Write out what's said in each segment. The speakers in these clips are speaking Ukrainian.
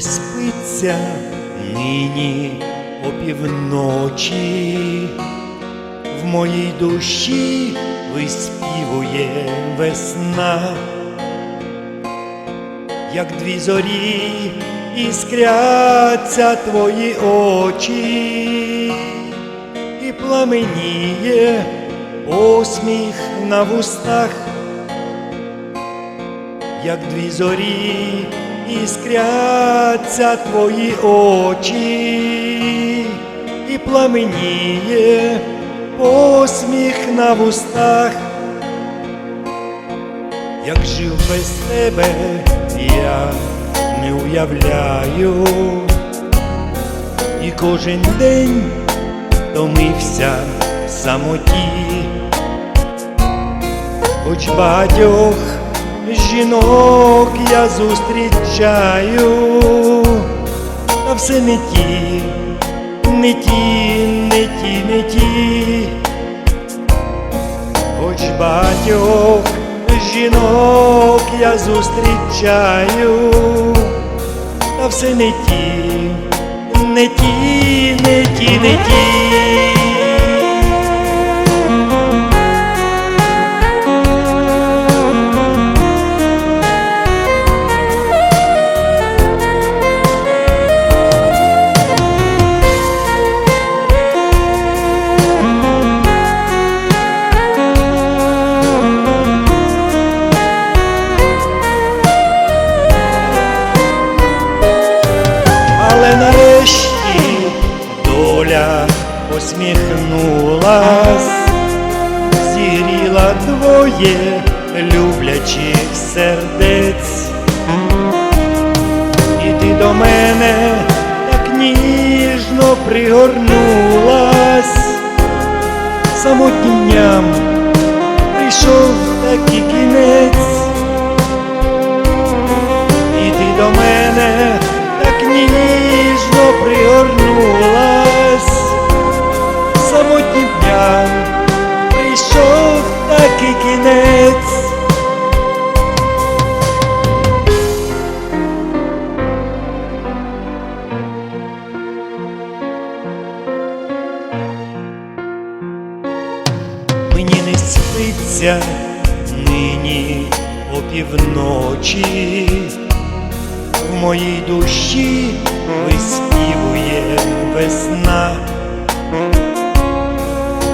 сниться нині опівночі, в моїй душі виспівує весна, як дві зорі іскряться твої очі, і пламеніє посміх на вустах. Як дві зорі іскряться твої очі, і пламеніє посміх на вустах, як жив без тебе, я не уявляю, і кожен день томився в самоті. Хоч багатьох жінок я зустрічаю, та все не ті, не ті, не ті, не ті, хоч багатьох жінок я зустрічаю, та все не ті, не ті, не ті, не ті. Посміхнулась, зігріла двоє люблячих сердець, і ти до мене так ніжно пригорнулась, самотнім прийшов такий кінець. Мені не спиться нині опівночі, в моїй душі виспівує весна,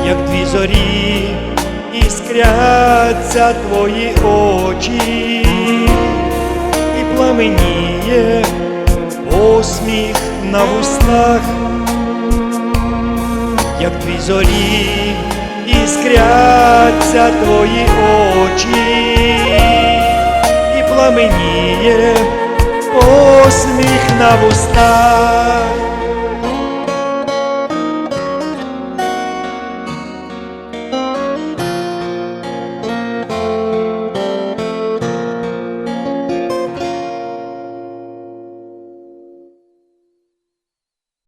як дві зорі іскряться твої очі, і пламеніє посміх на вустах. Як дві зорі іскряться твої очі, і пламеніє посміх на вустах.